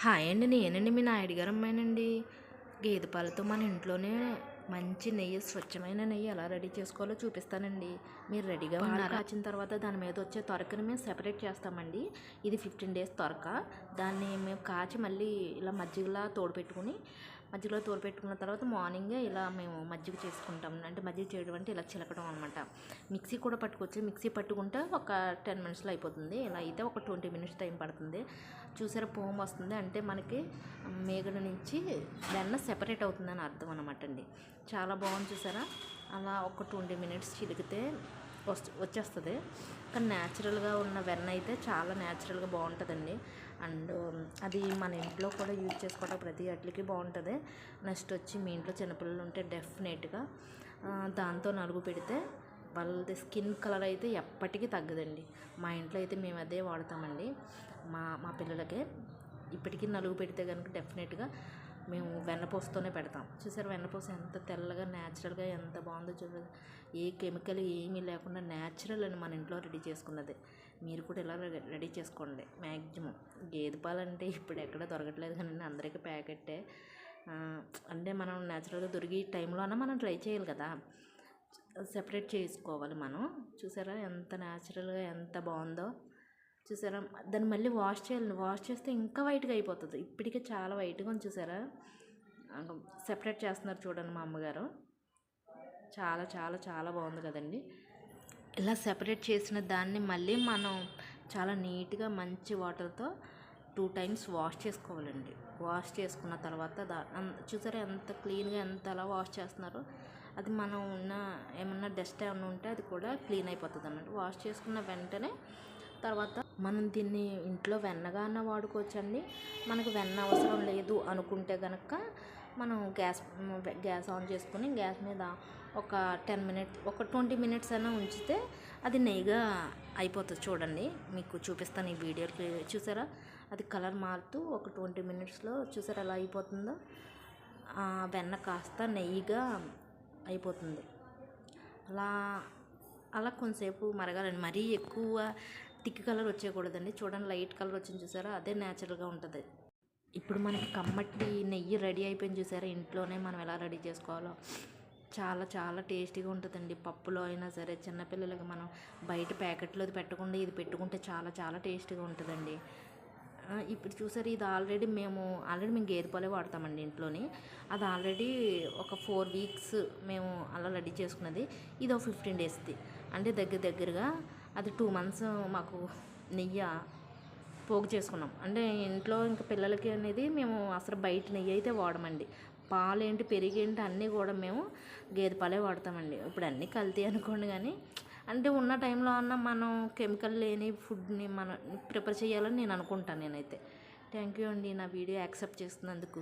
Hi అండి నేనండి మీ నాయుడు గారు అమ్మాయినండి. గేదె పాలతో మన ఇంట్లోనే మంచి నెయ్యి స్వచ్ఛమైన నెయ్యి ఎలా రెడీ చేసుకోవాలో చూపిస్తానండి. మీరు రెడీగా ఉన్నారు? కాచిన తర్వాత దాని మీద వచ్చే తొరకని మేము సెపరేట్ చేస్తామండి. ఇది ఫిఫ్టీన్ డేస్ తొరక. దాన్ని మేము కాచి మళ్ళీ ఇలా మజ్జిగలా తోడు పెట్టుకుని మజ్జిగలో తోడు పెట్టుకున్న తర్వాత మార్నింగే ఇలా మేము మజ్జిగ చేసుకుంటాం. అంటే మజ్జిగ చేయడం అంటే ఇలా చిలకడం అనమాట మిక్సీ కూడా పట్టుకోవచ్చు. మిక్సీ పట్టుకుంటే ఒక టెన్ మినిట్స్లో అయిపోతుంది. ఇలా అయితే ఒక ట్వంటీ మినిట్స్ టైం పడుతుంది. చూసారా పోమ్ వస్తుంది. అంటే మనకి మేగడ నుంచి వెన్న సెపరేట్ అవుతుందని అర్థం అనమాట అండి. చాలా బాగుంది చూసారా? అలా ఒక ట్వంటీ మినిట్స్ చిలికితే వచ్చేస్తుంది. కానీ న్యాచురల్గా ఉన్న వెన్న అయితే చాలా న్యాచురల్గా బాగుంటుందండి. అండ్ అది మన ఇంట్లో కూడా యూజ్ చేసుకోవడం ప్రతి వాటికి బాగుంటుంది. నెక్స్ట్ వచ్చి మీ ఇంట్లో చిన్నపిల్లలు ఉంటే డెఫినెట్గా దాంతో నలుగు పెడితే వాళ్ళది స్కిన్ కలర్ అయితే ఎప్పటికీ తగ్గదండి. మా ఇంట్లో అయితే మేము అదే వాడతామండి. మా మా పిల్లలకే. ఇప్పటికీ నలుగు పెడితే కనుక డెఫినెట్గా మేము వెన్నపూసతోనే పెడతాం. చూసారు వెన్నపూస ఎంత తెల్లగా న్యాచురల్గా ఎంత బాగుందో చూడండి ఏ కెమికల్ ఏమీ లేకుండా న్యాచురల్ అని మన ఇంట్లో రెడీ చేసుకున్నది. మీరు కూడా ఇలా రెడీ చేసుకోండి. మ్యాక్సిమం గేదె పాలు అంటే ఇప్పుడు ఎక్కడ దొరకట్లేదు కానీ అందరికీ ప్యాకెట్టే. అంటే మనం న్యాచురల్గా దొరికి టైంలోనే మనం ట్రై చేయాలి కదా. సెపరేట్ చేసుకోవాలి మనం. చూసారా ఎంత న్యాచురల్గా ఎంత బాగుందో. చూసారా? దాన్ని మళ్ళీ వాష్ చేయాలి. వాష్ చేస్తే ఇంకా వైట్గా అయిపోతుంది. ఇప్పటికే చాలా వైట్గా ఉంది చూసారా? సెపరేట్ చేస్తున్నారు చూడండి మా అమ్మగారు. చాలా చాలా చాలా బాగుంది కదండి. ఇలా సెపరేట్ చేసిన దాన్ని మళ్ళీ మనం చాలా నీట్గా మంచి వాటర్తో టూ టైమ్స్ వాష్ చేసుకోవాలండి. వాష్ చేసుకున్న తర్వాత దా చూసారా ఎంత క్లీన్గా ఎంత అలా వాష్ చేస్తున్నారో? అది మనం ఉన్న ఏమన్నా డస్ట్ ఏమన్నా ఉంటే అది కూడా క్లీన్ అయిపోతుంది అన్నట్టు వాష్ చేసుకున్న వెంటనే తర్వాత మనం దీన్ని ఇంట్లో వెన్నగా అన్న వాడుకోవచ్చండి. మనకు వెన్న అవసరం లేదు అనుకుంటే కనుక మనం గ్యాస్ గ్యాస్ ఆన్ చేసుకుని గ్యాస్ మీద ఒక టెన్ మినిట్స్ ఒక ట్వంటీ మినిట్స్ అయినా ఉంచితే అది నెయ్యిగా అయిపోతుంది చూడండి. మీకు చూపిస్తాను ఈ వీడియోకి. చూసారా? అది కలర్ మారుతూ ఒక ట్వంటీ మినిట్స్లో చూసారా ఎలా అయిపోతుందో? వెన్న కాస్త నెయ్యిగా అయిపోతుంది. అలా అలా కొంతసేపు మరగాలండి. మరీ ఎక్కువ థిక్ కలర్ వచ్చేయకూడదండి. చూడండి లైట్ కలర్ వచ్చింది చూసారా? అదే న్యాచురల్గా ఉంటుంది. ఇప్పుడు మనకి కమ్మటి నెయ్యి రెడీ అయిపోయింది చూసారా? ఇంట్లోనే మనం ఎలా రెడీ చేసుకోవాలో. చాలా చాలా టేస్టీగా ఉంటుందండి. పప్పులో అయినా సరే చిన్నపిల్లలకి మనం బయట ప్యాకెట్లో పెట్టకుండా ఇది పెట్టుకుంటే చాలా చాలా టేస్టీగా ఉంటుందండి. ఇప్పుడు చూసారు ఇది ఆల్రెడీ మేము ఆల్రెడీ మేము గేదె పాలే వాడతామండి ఇంట్లోని. అది ఆల్రెడీ ఒక ఫోర్ వీక్స్ మేము అలా రెడీ చేసుకున్నది. ఇది ఒక ఫిఫ్టీన్ డేస్ది అంటే దగ్గర దగ్గరగా అది టూ మంత్స్ మాకు నెయ్యి పోగు చేసుకున్నాం. అంటే ఇంట్లో ఇంకా పిల్లలకి అనేది మేము అసలు బయట నెయ్యి అయితే వాడమండి. పాలేంటి పెరిగేంటి అన్నీ కూడా మేము గేదె పాలే వాడతామండి. ఇప్పుడు అన్నీ కల్తీ అనుకోండి కానీ అంటే ఉన్న టైంలో అన్న మనం కెమికల్ లేని ఫుడ్ని మనం ప్రిపేర్ చేయాలని నేను అనుకుంటాను నేనైతే. థ్యాంక్ యూ అండి నా వీడియో యాక్సెప్ట్ చేస్తున్నందుకు